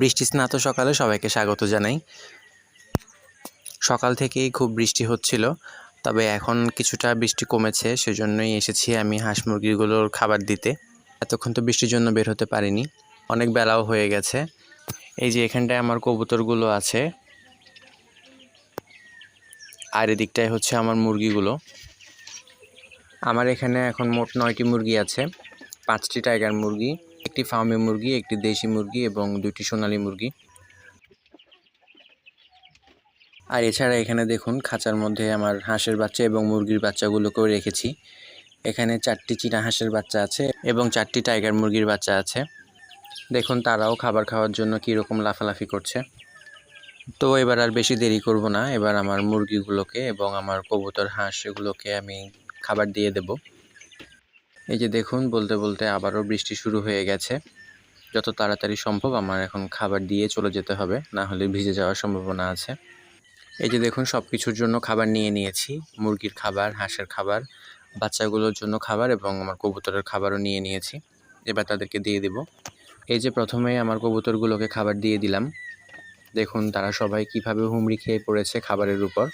বৃষ্টি স্নাত সকালে সবাইকে স্বাগত জানাই। সকাল থেকেই খুব বৃষ্টি হচ্ছিল, তবে এখন কিছুটা বৃষ্টি কমেছে, সেজন্যই এসেছি আমি হাঁস মুরগিগুলোর খাবার দিতে। এতক্ষণ তো বৃষ্টির জন্য বের হতে পারিনি, অনেক বেলাও হয়ে গেছে। এই যে এখানটায় আমার কবুতরগুলো আছে, আর এদিকটায় হচ্ছে আমার মুরগিগুলো। আমার এখানে এখন মোট নয়টি মুরগি আছে, পাঁচটি টাইগার মুরগি একটি ফার্মে মুরগি, একটি দেশি মুরগি এবং দুটি সোনালি মুরগি। আর এছাড়া এখানে দেখুন খাঁচার মধ্যে আমার হাঁসের বাচ্চা এবং মুরগির বাচ্চাগুলোকেও রেখেছি। এখানে চারটি চীনা হাঁসের বাচ্চা আছে এবং চারটি টাইগার মুরগির বাচ্চা আছে। দেখুন তারাও খাবার খাওয়ার জন্য কীরকম লাফালাফি করছে। তো এবার আর বেশি দেরি করব না, এবার আমার মুরগিগুলোকে এবং আমার কবুতর হাঁস এগুলোকে আমি খাবার দিয়ে দেব। এই যে দেখুন, বলতে বলতে আবারও বৃষ্টি শুরু হয়ে গেছে। যত তাড়াতাড়ি সম্ভব আমার এখন খাবার দিয়ে চলে যেতে হবে, না হলে ভিজে যাওয়ার সম্ভাবনা আছে। এই যে দেখুন সব কিছুর জন্য খাবার নিয়ে নিয়েছি, মুরগির খাবার, হাঁসের খাবার, বাচ্চাগুলোর জন্য খাবার এবং আমার কবুতরের খাবারও নিয়ে নিয়েছি। এবার তাদেরকে দিয়ে দেব। এই যে প্রথমে আমার কবুতরগুলোকে খাবার দিয়ে দিলাম। দেখুন, তারা সবাই কীভাবে হুমড়ি খেয়ে পড়েছে খাবারের উপর।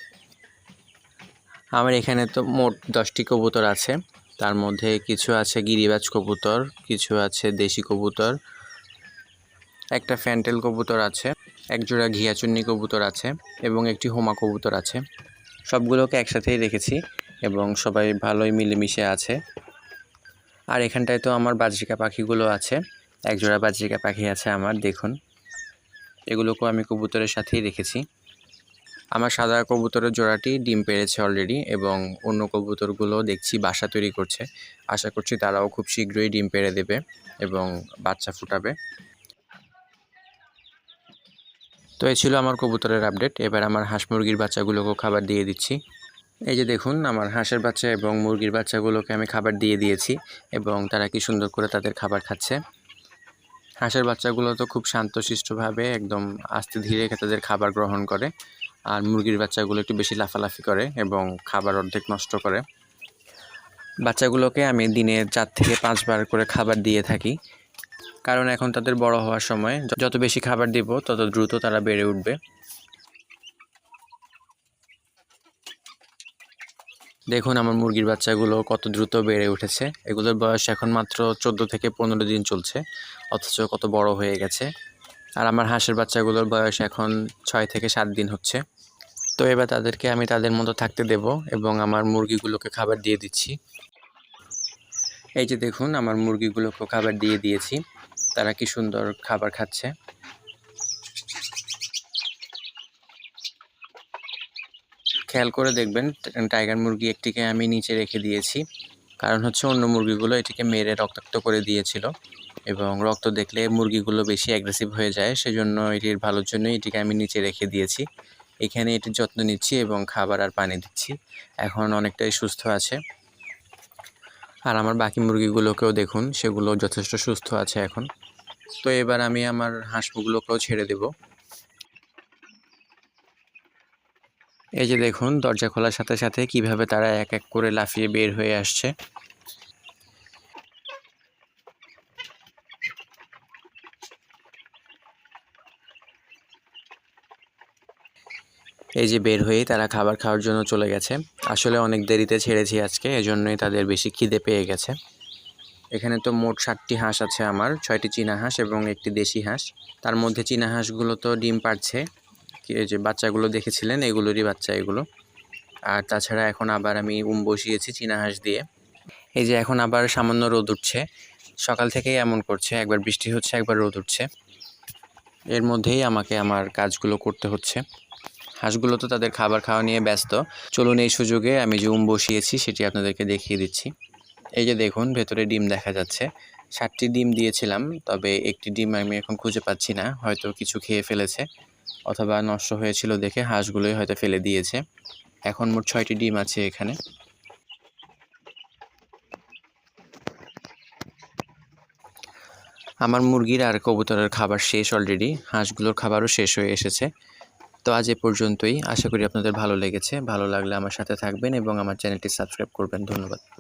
আমার এখানে তো মোট দশটি কবুতর আছে। তার মধ্যে কিছু আছে গিরিবাজ কবুতর, কিছু আছে দেশি কবুতর, একটা ফ্যান্টেল কবুতর আছে একজোড়া ঘিয়াচুন্নি কবুতর আছে এবং একটি হোমা কবুতর আছে। সবগুলোকে একসাথেই রেখেছি এবং সবাই ভালোই মিলেমিশে আছে। আর এখানটায় তো আমার বাজরিকা পাখিগুলো আছে একজোড়া বাজরিকা পাখি আছে আমার, দেখুন। এগুলোকেও আমি কবুতরের সাথেই রেখেছি। আমার সাদা কবুতরের জোড়াটি ডিম পেড়েছে অলরেডি এবং অন্য কবুতরগুলো দেখছি, বাসা তৈরি করছে। আশা করছি তারাও খুব শীঘ্রই ডিম পেড়ে দেবে এবং বাচ্চা ফুটাবে। তো এই ছিল আমার কবুতরের আপডেট এবার আমার হাঁস মুরগির বাচ্চাগুলোকেও খাবার দিয়ে দিচ্ছি। এই যে দেখুন, আমার হাঁসের বাচ্চা এবং মুরগির বাচ্চাগুলোকে আমি খাবার দিয়ে দিয়েছি এবং তারা কি সুন্দর করে তাদের খাবার খাচ্ছে। হাঁসের বাচ্চাগুলো তো খুব শান্তশিষ্টভাবে একদম আস্তে ধীরে তাদের খাবার গ্রহণ করে। আর মুরগির বাচ্চাগুলো একটু বেশি লাফালাফি করে এবং খাবার অর্ধেক নষ্ট করে। বাচ্চাগুলোকে আমি দিনে চার থেকে পাঁচবার করে খাবার দিয়ে থাকি। কারণ এখন তাদের বড় হওয়ার সময় যত বেশি খাবার দিব, তত দ্রুত তারা বেড়ে উঠবে। দেখুন আমার মুরগির বাচ্চাগুলো কত দ্রুত বেড়ে উঠেছে। এগুলোর বয়স এখন মাত্র চোদ্দ থেকে পনেরো দিন চলছে, অথচ কত বড় হয়ে গেছে। আর আমার হাঁসের বাচ্চাগুলোর বয়স এখন ছয় থেকে সাত দিন হচ্ছে। তো এবার তাদেরকে আমি তাদের মতো থাকতে দেব এবং আমার মুরগিগুলোকে খাবার দিয়ে দিচ্ছি। এই যে দেখুন, আমার মুরগিগুলোকে খাবার দিয়ে দিয়েছি। তারা কি সুন্দর খাবার খাচ্ছে। খেয়াল করে দেখবেন, টাইগার মুরগি একটিকে আমি নিচে রেখে দিয়েছি। কারণ হচ্ছে অন্য মুরগিগুলো এটিকে মেরে রক্তাক্ত করে দিয়েছিল। এবং রক্ত দেখলে মুরগিগুলো বেশি অ্যাগ্রেসিভ হয়ে যায়, সেজন্য এটির ভালোর জন্যই এটিকে আমি নিচে রেখে দিয়েছি। এখানে এটির যত্ন নিচ্ছি এবং খাবার আর পানি দিচ্ছি। এখন অনেকটাই সুস্থ আছে। আর আমার বাকি মুরগিগুলোকেও দেখুন, সেগুলো যথেষ্ট সুস্থ আছে এখন। তো এবার আমি আমার হাঁসগুলোকেও ছেড়ে দেব। এই যে দেখুন, দরজা খোলার সাথে সাথে কীভাবে তারা এক এক করে লাফিয়ে বের হয়ে আসছে। এই যে বের হয়েই তারা খাবার খাওয়ার জন্য চলে গেছে। আসলে অনেক দেরিতে ছেড়েছি আজকে, এজন্যই তাদের বেশি খিদে পেয়ে গেছে। এখানে তো মোট ষাটটি হাঁস আছে আমার, ছয়টি চীনা হাঁস এবং একটি দেশি হাঁস। তার মধ্যে চীনা হাঁসগুলো তো ডিম পাড়ছে। যে বাচ্চাগুলো দেখেছিলেন, এগুলোরই বাচ্চা এগুলো। আর তাছাড়া এখন আবার আমি উম বসিয়েছি চীনা হাঁস দিয়ে। এই যে এখন আবার সামান্য রোদ উঠছে। সকাল থেকেই এমন করছে, একবার বৃষ্টি হচ্ছে, একবার রোদ উঠছে। এর মধ্যেই আমাকে আমার কাজগুলো করতে হচ্ছে। হাঁসগুলো তো তাদের খাবার খাওয়া নিয়ে ব্যস্ত। চলুন এই সুযোগে আমি উম বসিয়েছি সেটি আপনাদেরকে দেখিয়ে দিচ্ছি। এই যে দেখুন, ভেতরে ডিম দেখা যাচ্ছে। ষাটটি ডিম দিয়েছিলাম, তবে একটি ডিম আমি এখন খুঁজে পাচ্ছি না, হয়তো কিছু খেয়ে ফেলেছে অথবা নষ্ট হয়েছিল দেখে হাঁসগুলোই হয়তো ফেলে দিয়েছে। এখন মোট ছয়টি ডিম আছে এখানে। আমার মুরগির আর কবুতরের খাবার শেষ অলরেডি, হাঁসগুলোর খাবারও শেষ হয়ে এসেছে। তো আজ এ পর্যন্তই। আশা করি আপনাদের ভালো লেগেছে। ভালো লাগলে আমার সাথে থাকবেন এবং আমার চ্যানেলটি সাবস্ক্রাইব করবেন। ধন্যবাদ।